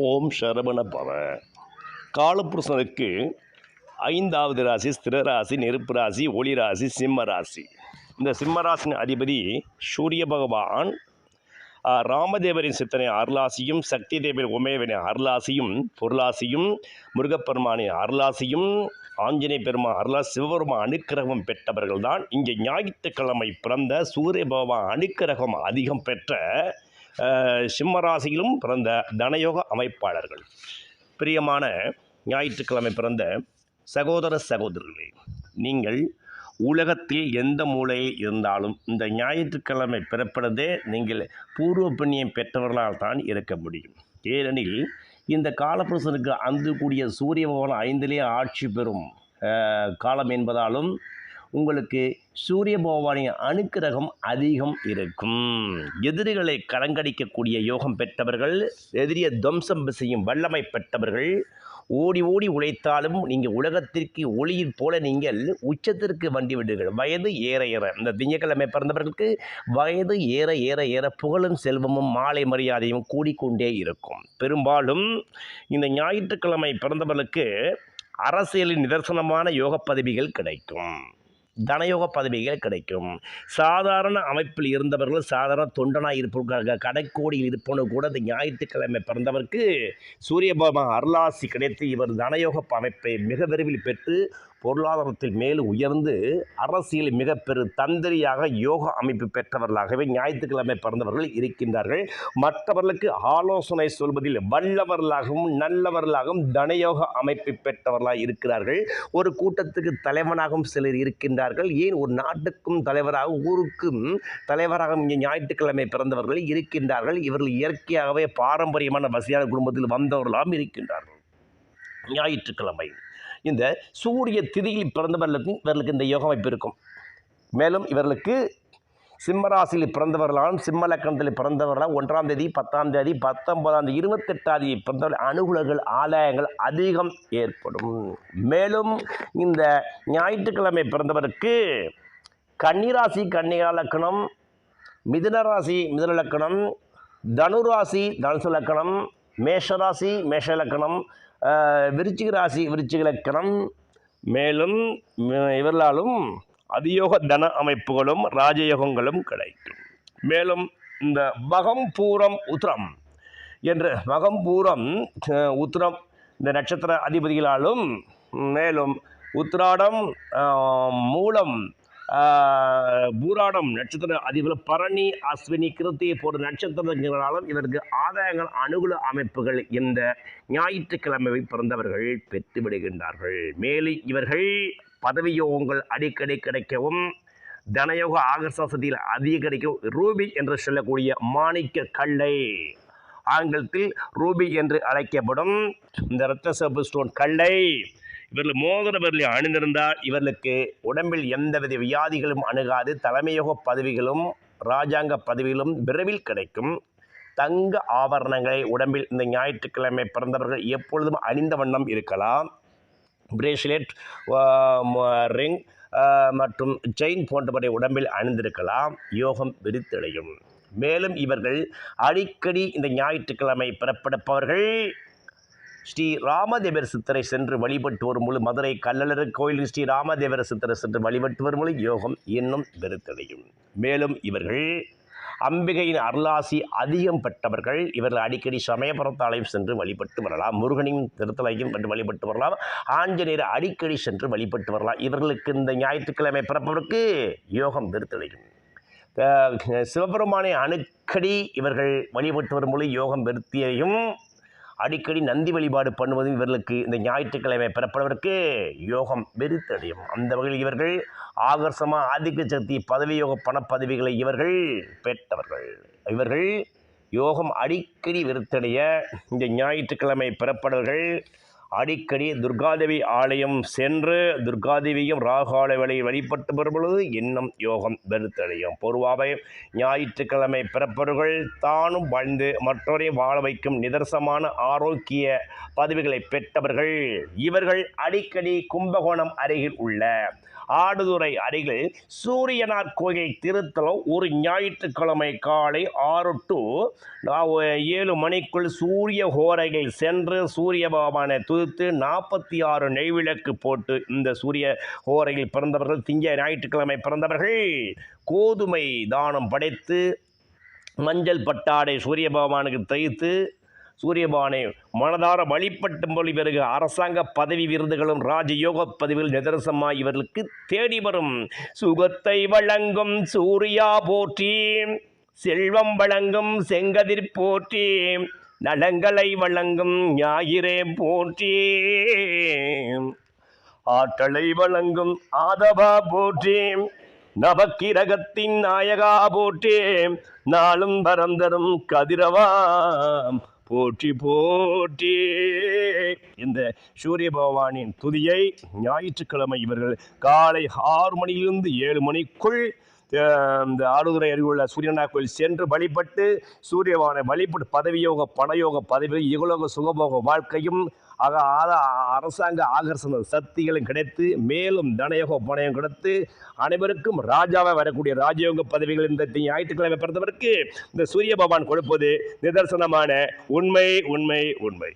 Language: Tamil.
ஓம் சரவண பவ காலபுருஷனுக்கு ஐந்தாவது ராசி ஸ்திரராசி நெருப்பு ராசி ஒளி ராசி சிம்ம ராசி. இந்த சிம்மராசினின் அதிபதி சூரிய பகவான். ராமதேவரின் சித்தனை அருளாசியும் சக்தி தேவன் உமையவனின் அருளாசியும் பொருளாசியும் முருகப்பெருமானின் அருளாசியும் ஆஞ்சநேய பெருமான் அருளாசி சிவபெருமான் அனுக்கிரகம் பெற்றவர்கள் தான் இங்கே ஞாயிற்றுக்கிழமை பிறந்த சூரிய பகவான் அனுக்கிரகம் அதிகம் பெற்ற சிம்மராசியிலும் பிறந்த தனயோக அமைப்பாளர்கள். பிரியமான ஞாயிற்றுக்கிழமை பிறந்த சகோதர சகோதரர்களே நீங்கள் உலகத்தில் எந்த மூலையில் இருந்தாலும் இந்த ஞாயிற்றுக்கிழமை பிறப்பதே நீங்கள் பூர்வ புண்ணியம் பெற்றவர்களால் தான் இருக்க முடியும். ஏனெனில் இந்த காலப்புருஷனுக்கு அந்து கூடிய சூரிய பகவான் ஐந்திலே ஆட்சி பெறும் காலம் என்பதாலும் உங்களுக்கு சூரிய பகவானின் அனுக்கிரகம் அதிகம் இருக்கும். எதிரிகளை கலங்கடிக்கக்கூடிய யோகம் பெற்றவர்கள் எதிரிய துவம்சம் செய்யும் வல்லமை பெற்றவர்கள் ஓடி ஓடி உழைத்தாலும் நீங்கள் உலகத்திற்கு ஒளியில் போல நீங்கள் உச்சத்திற்கு வண்டி விடுங்கள். வயது ஏற ஏற இந்த திங்கக்கிழமை பிறந்தவர்களுக்கு வயது ஏற ஏற ஏற புகழும் செல்வமும் மாலை மரியாதையும் கூடிக்கொண்டே இருக்கும். பெரும்பாலும் இந்த ஞாயிற்றுக்கிழமை பிறந்தவர்களுக்கு அரசியலின் நிதர்சனமான யோக பதவிகள் கிடைக்கும். தனயோக பதவிகள் கிடைக்கும். சாதாரண அமைப்பில் இருந்தவர்கள் சாதாரண தொண்டனாக இருப்பவர்கள் கடைக்கோடியில் இருப்பவனு கூட இந்த ஞாயிற்றுக்கிழமை பிறந்தவருக்கு சூரிய பகவான் அருளாசி கிடைத்து இவர் தனயோக அமைப்பை மிக விரைவில் பெற்று பொருளாதாரத்தில் மேலும் உயர்ந்து அரசியல் மிக பெரு தந்திரியாக யோக அமைப்பு பெற்றவர்களாகவே ஞாயிற்றுக்கிழமை பிறந்தவர்கள் இருக்கின்றார்கள். மற்றவர்களுக்கு ஆலோசனை சொல்வதில் வல்லவர்களாகவும் நல்லவர்களாகவும் தனயோக அமைப்பு பெற்றவர்களாக இருக்கிறார்கள். ஒரு கூட்டத்துக்கு தலைவனாகவும் சிலர் இருக்கின்றார்கள் ஏன் ஒரு நாட்டுக்கும் தலைவராக ஊருக்கும் தலைவராக இங்கே ஞாயிற்றுக்கிழமை பிறந்தவர்கள் இருக்கின்றார்கள். இவர்கள் இயற்கையாகவே பாரம்பரியமான வசதியான குடும்பத்தில் வந்தவர்களாகவும் இருக்கின்றார்கள். ஞாயிற்றுக்கிழமை. இந்த சூரிய திதியில் பிறந்தவர்களுக்கும் இவர்களுக்கு இந்த யோக அமைப்பு இருக்கும். மேலும் இவர்களுக்கு சிம்மராசியில் பிறந்தவர்களாலும் சிம்ம லக்கணத்தில் பிறந்தவர்களால் ஒன்றாம் தேதி பத்தாம் தேதி பத்தொன்பதாம் தேதி இருபத்தெட்டாம் தேதி பிறந்தவர்கள் அனுகூலங்கள் ஆலயங்கள் அதிகம் ஏற்படும். மேலும் இந்த ஞாயிற்றுக்கிழமை பிறந்தவருக்கு கன்னிராசி கன்னிகா லக்கணம் மிதுனராசி மிதுன லக்கணம் தனுராசி தனுசு லக்கணம் மேஷராசி மேஷ லக்கணம் விருச்சிக ராசி விருச்சிக லக்கணம். மேலும் இவர்களாலும் அதியோக தன அமைப்புகளும் ராஜயோகங்களும் கிடைக்கும். மேலும் இந்த மகம்பூரம் உத்திரம் என்ற மகம்பூரம் உத்திரம் இந்த நட்சத்திர அதிபதிகளாலும் மேலும் உத்திராடம் மூலம் பூராடம் நட்சத்திர அதிபர் பரணி அஸ்வினி கிருத்தி போன்ற நட்சத்திரங்களாலும் இதற்கு ஆதாயங்கள் அனுகூல அமைப்புகள் இந்த ஞாயிற்றுக்கிழமை பிறந்தவர்கள் பெற்றுவிடுகின்றார்கள். மேலும் இவர்கள் பதவியோகங்கள் அடிக்கடி கிடைக்கவும் தனயோக ஆகர்ஷத்தில் அதிக கிடைக்கும் ரூபி என்று சொல்லக்கூடிய மாணிக்க கல்லை ஆங்கிலத்தில் ரூபி என்று அழைக்கப்படும் இந்த இரத்த சிவப்பு ஸ்டோன் கல்லை. இவர்கள் மோதிர விரலை அணிந்திருந்தால் இவர்களுக்கு உடம்பில் எந்தவித வியாதிகளும் அணுகாது. தலைமையோக பதவிகளும் ராஜாங்க பதவிகளும் விரைவில் கிடைக்கும். தங்க ஆபரணங்களை உடம்பில் இந்த ஞாயிற்றுக்கிழமை பிறந்தவர்கள் எப்பொழுதும் அணிந்த வண்ணம் இருக்கலாம். பிரேஸ்லெட் ரிங் மற்றும் செயின் போன்றவற்றை உடம்பில் அணிந்திருக்கலாம். யோகம் விரித்தடையும். மேலும் இவர்கள் அடிக்கடி இந்த ஞாயிற்றுக்கிழமை பிறப்பெடுப்பவர்கள் ஸ்ரீ ராமதேவர் சித்தரை சென்று வழிபட்டு வரும் பொழுது மதுரை கல்லலர் கோயில் ஸ்ரீ ராமதேவர் சித்தரை சென்று வழிபட்டு வரும் பொழுது யோகம் இன்னும் வெறுத்தடையும் மேலும் இவர்கள் அம்பிகையின் அருளாசி அதிகம் பெற்றவர்கள் இவர்கள் அடிக்கடி சமயபுரத்தாலயம் சென்று வழிபட்டு வரலாம். முருகனின் திருத்தலையும் சென்று வழிபட்டு வரலாம். ஆஞ்சநேயர் அடிக்கடி சென்று வழிபட்டு வரலாம். இவர்களுக்கு இந்த ஞாயிற்றுக்கிழமை பிறப்பவருக்கு யோகம் திருத்தலையும் சிவபெருமானை அணுக்கடி இவர்கள் வழிபட்டு வரும்போது யோகம் விருத்தியையும் அடிக்கடி நந்தி வழிபாடு பண்ணுவதும் இவர்களுக்கு இந்த ஞாயிற்றுக்கிழமை பிறப்பவருக்கு யோகம் வெறுத்தடையும். அந்த வகையில் இவர்கள் ஆகர்ஷமாக ஆதிக்க சக்தி பதவி யோக பணப்பதவிகளை இவர்கள் பெற்றவர்கள். இவர்கள் யோகம் அடிக்கடி வெறுத்தடைய இந்த ஞாயிற்றுக்கிழமை பிறப்பவர்கள் அடிக்கடி துர்காதேவி ஆலயம் சென்று துர்காதேவியும் ராகால வழி வழிபட்டு வரும்பொழுது இன்னும் யோகம் வெறுத்தடையும். பொதுவாகவே ஞாயிற்றுக்கிழமை பிறப்பவர்கள் தானும் வாழ்ந்து மற்றவரையும் வாழ வைக்கும் நிதர்சமான ஆரோக்கிய பதவிகளை பெற்றவர்கள். இவர்கள் அடிக்கடி கும்பகோணம் அருகில் உள்ள ஆடுதுறை அருகில் சூரியனார் கோயில் திருத்தலம் ஒரு ஞாயிற்றுக்கிழமை காலை ஆறு டு ஏழு மணிக்குள் சூரிய ஹோரையில் சென்று சூரிய பகவானை துதித்து நாற்பத்தி ஆறு நெய்விளக்கு போட்டு இந்த சூரிய ஹோரையில் பிறந்தவர்கள் திங்க ஞாயிற்றுக்கிழமை பிறந்தவர்கள் கோதுமை தானம் படைத்து மஞ்சள் பட்டாடை சூரிய பகவானுக்கு தைத்து சூரியபானை மனதார வழிபட்டும் மொழி பிறகு அரசாங்க பதவி விருதுகளும் ராஜயோக பதவிகள் நிதரசமாய் இவர்களுக்கு தேடி வரும். சுகத்தை வழங்கும் சூர்யா போற்றி செல்வம் வழங்கும் செங்கதிர் போற்றி. நலங்களை வழங்கும் ஞாயிறே போற்றி. ஆற்றலை வழங்கும் ஆதவா போற்றி. நவக்கிரகத்தின் நாயகா போற்றி. நாளும் வரம் தரும் கதிரவா. போற்றி போற்றி. இந்த சூரிய பகவானின் துதியை ஞாயிற்றுக்கிழமை இவர்கள் காலை ஆறு மணியிலிருந்து ஏழு மணிக்குள் இந்த ஆடுதுறை அருகிலுள்ள சூரியனா கோயில் சென்று வழிபட்டு சூரியவானை வழிபட்டு பதவியோக பணயோக பதவி இகலோக சுகபோக வாழ்க்கையும் ஆக ஆத அரசாங்க ஆகர்ஷண சக்திகளும் கிடைத்து மேலும் தனயோக பணயம் கிடைத்து அனைவருக்கும் ராஜாவாக வரக்கூடிய ராஜயோக பதவிகள் இந்த ஞாயிற்றுக்கிழமை பிறந்தவருக்கு இந்த சூரிய பகவான் கொடுப்பது நிதர்சனமான உண்மை உண்மை உண்மை.